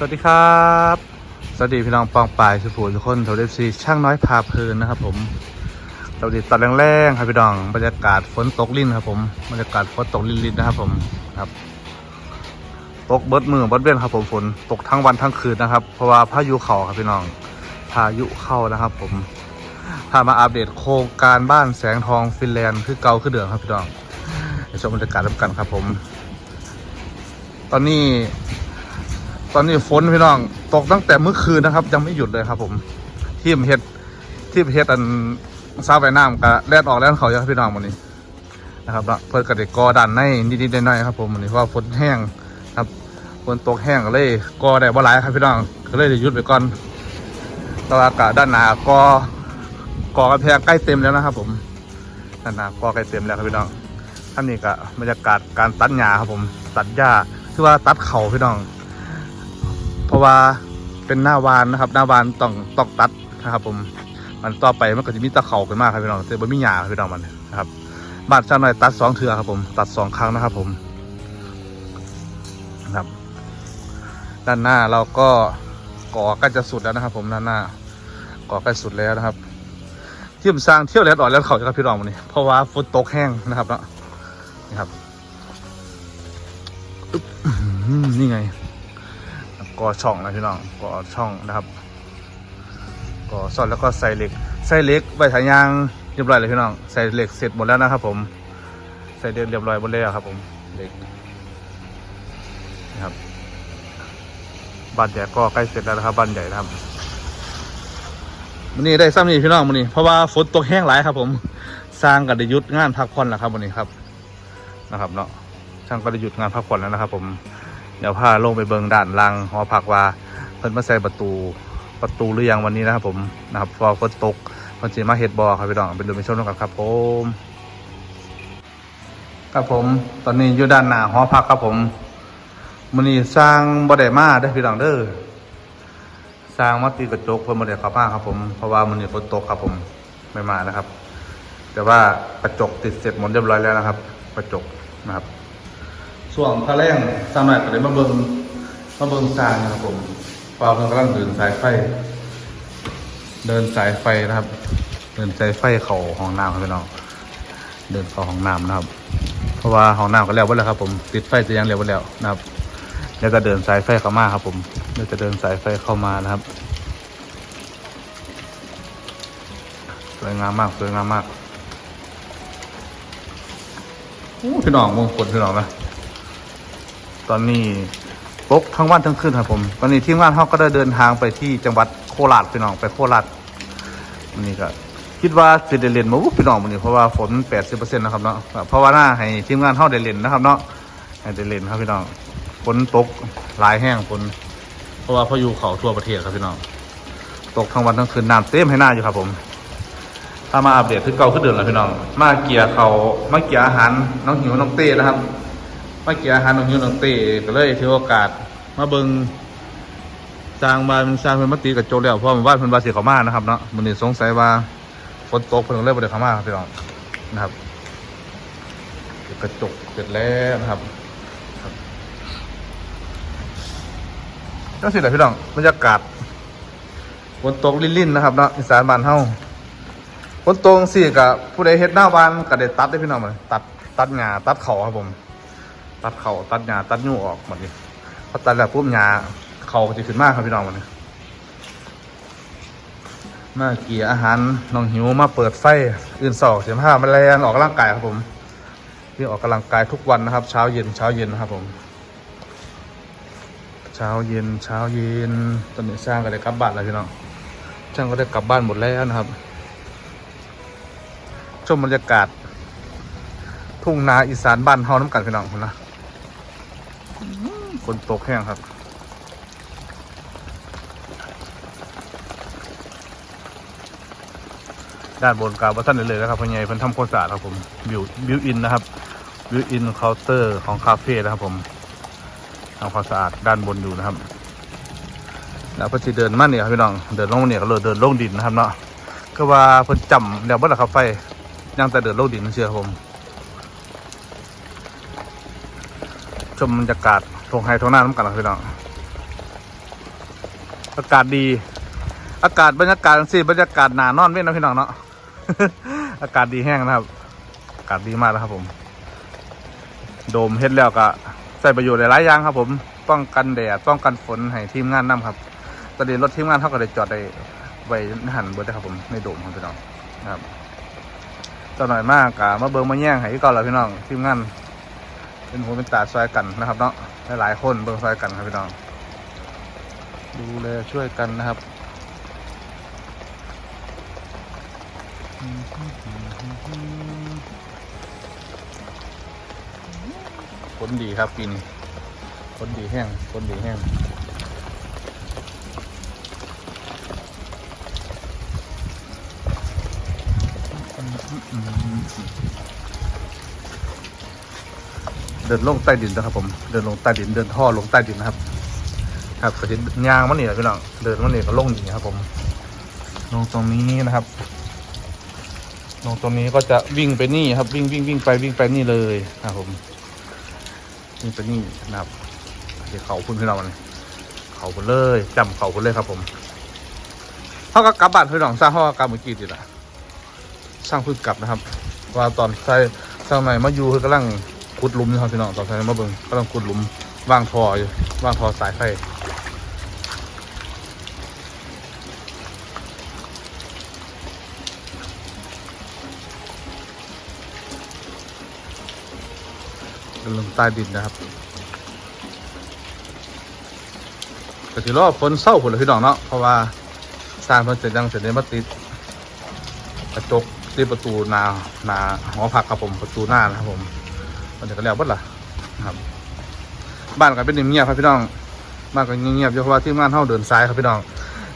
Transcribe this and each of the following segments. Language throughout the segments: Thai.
สวัสดีครับ สวัสดีพี่น้องปองปายสุภูทุกคนทวเดฟซีช่างน้อยพาเพลินนะครับผมสวัสดีตอนแรงๆครับพี่น้องบรรยากาศฝนตกลิ่นครับผมบรรยากาศฝนตกลิ่นๆนะครับผมครับตกเบิดมือเบิดเบี้ยนครับผมฝนตกทั้งวันทั้งคืนนะครับ เพราะว่าพายุเข้าครับพี่น้องพายุเข้านะครับ ผมพามาอัปเดตโครงการบ้านแสงทองฟินแลนด์คือเกาคือเดิมครับพี่น้องชมบรรยากาศร่วมกันครับผม ตอนนี้ อนนี้ฝนพี่น้อง ตกตั้งแต่เมื่อคืนนะครับ ยังไม่หยุดเลยครับผม ทีมเฮ็ดทีมเฮ็ดอันซาไปน้ำกับแล่นออกแล่นเขาเยอะพี่น้องวันนี้นะครับเพื่อกระเดกกอดันในนิดๆหน่อยๆครับผมวันนี้เพราะฝนแห้งครับฝนตกแห้งก็เลยกอได้บ่หลายครับพี่น้องก็เลยหยุดไปก่อนตว่ากะด้านหน้ากอกอกระแพงใกล้เต็มแล้วนะครับ ผมด้านหน้ากอใกล้เต็มแล้วครับพี่น้องท่านนี้ก็บรรยากาศการตัดหญ้าครับผม ตัดหญ้าคือว่าตัดเขาพี่น้อง ราะว่าเป็นหน้าวานนะครับ หน้าวานต้องต้องตัดนะครับ ผมมันต่อไปมันก็จะมีตะเขาขึ้นมากครับพี่น้องแต่บ่มีหญ้าครับพี่น้องมันนะครับบ้านช่างหน่อยตัดสองเทือครับ ผมตัดสองครั้งนะครับ ผมนะครับ ด้านหน้าเราก็ก่อใกล้จะสุดแล้วนะครับ ผมด้านหน้าก่อใกล้สุดแล้วนะครับที่ผมสร้างเที่ยวแล้วอ่อนแล้วเขาจะครับพี่น้องวันนี้เพราะว่าฝนตกแห้งนะครับเนาะนี่ครับนี่ไง ก่อช่องนะพี่น้องก่อช่องนะครับก่อซ่อนแล้วก็ใส่เหล็กใส่เหล็กไว้ทายางเรียบร้อยเลยพี่น้องใส่เหล็กเสร็จหมดแล้วนะครับ ผมใส่เหล็กเรียบร้อยหมดแล้วครับ ผมเหล็กนะครับบ้านใหญ่ก็ใกล้เสร็จแล้วนะครับบ้านใหญ่นะครับวันนี้ได้ซ้ำนี่พี่น้องวันนี้เพราะว่าฝนตกแห้งหลายครับ ผมสร้างกับได้หยุดงานพักผ่อนแล้วครับวันนี้ครับนะครับเนาะช่างก็ได้หยุดงานพักผ่อนแล้วนะครับ ผม เดี๋ยวพาลงไปเบิงด่านลังหอพักว่าเพิ่นมาใส่ประตูประตูหรือยังวันนี้นะครับผมนะครับพอฝนตกเพิ่นสิมาเฮ็ดบ่อครับพี่น้องไปดูไปชมกันครับผมครับผมตอนนี้อยู่ด้านหน้าหอพักครับผมมื้อนี้สร้างบ่ได้มาได้พี่น้องเด้อสร้างมาตีกระจกเพิ่นบ่ได้ข้ามาครับผมเพราะว่ามื้อนี้ฝนตกครับผมไม่มานะครับ แต่ว่ากระจกติดเสร็จหมดเรียบร้อยแล้วนะครับ กระจกนะครับ ช่วงพระแรงสามารถก็เลยมาเบิงมาเบิงสร้างนะครับผมเปล่าเพิ่งกำลังเดินสายไฟ เดินสายไฟนะครับ เดินสายไฟเข่าห้องน้ำครับพี่น้องเดินเข้าห้องน้ำนะครับ เพราะว่าห้องน้ำก็แล้วไปแล้วครับ ผมติดไฟจะยังเร็วไปแล้วนะครับแล้วก็เดินสายไฟเข้ามาครับ ผมเดี๋ยวจะเดินสายไฟเข้ามานะครับสวยงามมากสวยงามมากโอ้พี่น้องมงคลพี่น้องนะ ตอนนี้ตกทั้งวันทั้งคืนครับผม ตอนนี้ทีมงานเขาก็ได้เดินทางไปที่จังหวัดโคราชพี่น้องไปโคราชวันนี้ก็คิดว่าจะได้เรียนมาอุ๊ยพี่น้องวันนี้เพราะว่าฝนแปดสิบเปอร์เซ็นต์นะครับเนาะเพราะว่าหน้าให้ทีมงานเขาได้เรียนนะครับเนาะให้ได้เรียนครับพี่น้องฝนตกหลายแห้งฝนเพราะว่าพายุเขาทั่วประเทศครับพี่น้องตกทั้งวันทั้งคืนน้ำเต็มให้หน้าอยู่ครับผมถ้ามาอัปเดตขึ้นเก่าขึ้นเดิมแล้วพี่น้อง มาเกียร์เขามาเกียร์อาหารน้องหิวน้องเต้นะครับ มาเกี่ยวอาหารของยูนองเต้ก็เลยถือโอกาส มาเบิงสร้างบ้านสร้างเป็นมติกับโจแล้วเพราะมันบ้าเพิ่นบาสีเขามานะครับเนาะมันนี่สงสัยว่าฝนตกเพิ่นเลยบ่ได้เขามาครับพี่น้องนะครับกระจกเสร็จแล้วนะครับก็สิแหละพี่น้องบรรยากาศฝนตกลิ่นๆนะครับเนาะอีสานบ้านเฮาฝนตกสิกับผู้ใดเฮ็ดหน้าบ้านก็ได้ตัดได้พี่น้องมันตัดตัดหญ้าตัดเขาครับผม ตัดเขาตัดหญ้าตัดหยูออกหมดนี่พอตัดแล้วปุ๊บหญ้าเขาก็จะขึ้นมากครับพี่น้องมันนี่มาเกี่ยอาหารน้องหิวมาเปิดไฟอื่นสองเสียผ้ามาแลนออกกำลังกายครับผมที่ออกกำลังกายทุกวันนะครับ เช้าเย็นเช้าเย็นนะครับผม เช้าเย็นเช้าเย็นตอนนี้สร้างก็ได้กลับบ้านแล้วพี่น้องช่างก็ได้กลับบ้านหมดแล้วนะครับ ชมบรรยากาศ ทุ่งนาอีสานบ้านเฮาน้ำกันพี่น้องคนนะ นตกแห้งครับด้านบนกาวบัตันเลยนะครับพ่อใหญ่เพิ่นทำความสะอาดครับผมบิวบิวอินนะครับบิวอินเคาน์เตอร์ของคาเฟ่นะครับผมทำความสะอาดด้านบนอยู่นะครับ แล้วพิ่นสิเดินมาเนี่ยครับพี่น้องเดินลงเนี่ยก็เลยเดินลงดินนะครับเนาะก็ว่าเพิ่นจำแล้วบิ่ล่ะครับไฟยังแต่เดินลงดินเชื่อผม ชมบรรยากาศ ทงไฮทงหน้าน้ำกันนะพี่น้องอากาศดี อากาศบรรยากาศสิบรรยากาศหนานอนเว้นนะพี่น้องเนาะอากาศดีแห้งนะครับ อากาศดีมากแล้วครับผม โดมเฮ็ดแล้วก็ใส่ประโยชน์หลายอย่างครับ ผมป้องกันแดดป้องกันฝนให้ทีมงานนํครับตอนนี้รถทีมงานเขาก็ได้จอดได้ไว้ในหันเบิดนะครับผมในโดมครับพี่น้องนะครับตอหน่อยมากกะมาเบิ่งมาแย่งให้ก่อนแล้วพี่น้องทีมงาน เป็นหัวเป็นตาซอยกันนะครับเนาะหลายๆคนเบิ่งซอยกันครับพี่น้องดูแลช่วยกันนะครับผลดีครับปีนี้ผลดีแห้งผลดีแห้ง เดินลงใต้ดินนะครับผม เดินลงใต้ดิน เดินท่อลงใต้ดินนะครับ ครับก็จะยางมันนี่แหละพี่น้อง เดินมันนี่ก็ลงนี่ครับผม ลงตรงนี้นะครับ ลงตรงนี้ก็จะวิ่งไปนี่ครับ วิ่งวิ่งวิ่งไปวิ่งไปนี่เลยนะครับผมวิ่งไปนี่นะครับเดี๋ยวเขาพุ่นพี่น้องเลยเขาพุ่นเลยจำเขาพุ่นเลยครับผมเขาก็กลับบ้านพี่น้องสร้างเขาก็กลับเมื่อกี้ดีละสร้างพึ่งกลับนะครับ ว่าตอนใส่สร้างไหนมาอยู่คือกำลัง ขุดหลุมนะครับพี่น้องต่อนใส่มาเบิ่งกำลังขุดหลุมวางท่ออยู่วางท่อสายไฟเป็นลงใต้ดินนะครับก็ถือว่าฝนเศร้าผลเลยพี่น้องเนาะเพราะว่าสร้างเพิ่นเสร็จยังเสร็จได้มาติดกระจกที่ประตูหนาหนาหอพักครับผมประตูหน้านะครับผม มันจะก็แล้วบดล่ะครับ บ้านก็เป็นเงียบครับพี่น้องบ้านก็เงียบๆยู่เพราะว่าที่บ้านเฮาเดินสายครับพี่น้อง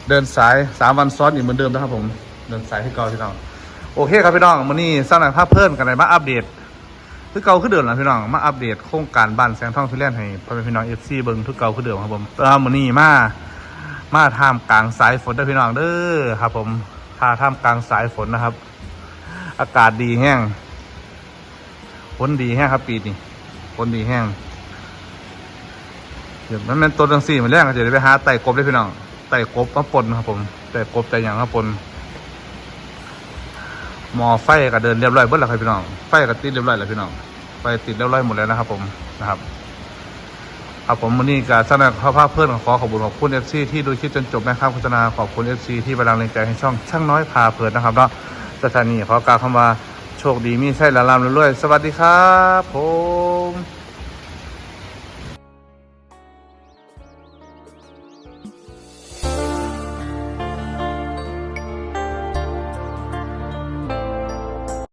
เดินสายสามวันซ้อนอีกเหมือนเดิมนะครับผม เดินสายที่เก่าพี่น้อง โอเคครับพี่น้องวันนี้สร้างหนังภาพเพิ่มกันเลยมาอัปเดตคือเก่าคือเดิมนะพี่น้องมาอัปเดตโครงการบ้านแสงทองทุเรียนให้พ่อแม่พี่น้องเอฟซีเบิ้งคือเก่าคือเดิมครับผมตามมื้อนี้มามาท่ามกลางสายฝนเด้อพี่น้องเด้อครับ ผมพาท่ามกลางสายฝนนะครับ อากาศดีแห้ง ฝนดีแห้งครับ ปีนี้ฝนดีแห้งเดี๋ยวมันเป็นตัวจังสี่มันแรกก็จะได้ไปหาไต่กบได้พี่น้องไต่กบมาปนครับ ผมไต่กบไต่หยังมาปนหมอไฟก็เดินเรียบร้อยเบิดแล้วครับพี่น้องไฟก็ติดเรียบร้อยแล้วพี่น้องไฟติดเรียบร้อยหมดแล้วนะครับ ผมนะครับครับผมวันนี้กับสนับภาพเพื่อนขอขอบคุณขอบคุณเอฟซีที่ดูคลิปจนจบนะครับโฆษณาขอบคุณเอฟซีที่เป็นแรงใจให้ช่องช่างน้อยพาเพลินนะครับเนาะสถานีขอกล่าวคำว่า โชคดีมีใช่ละลามรวยๆสวัสดีครับผม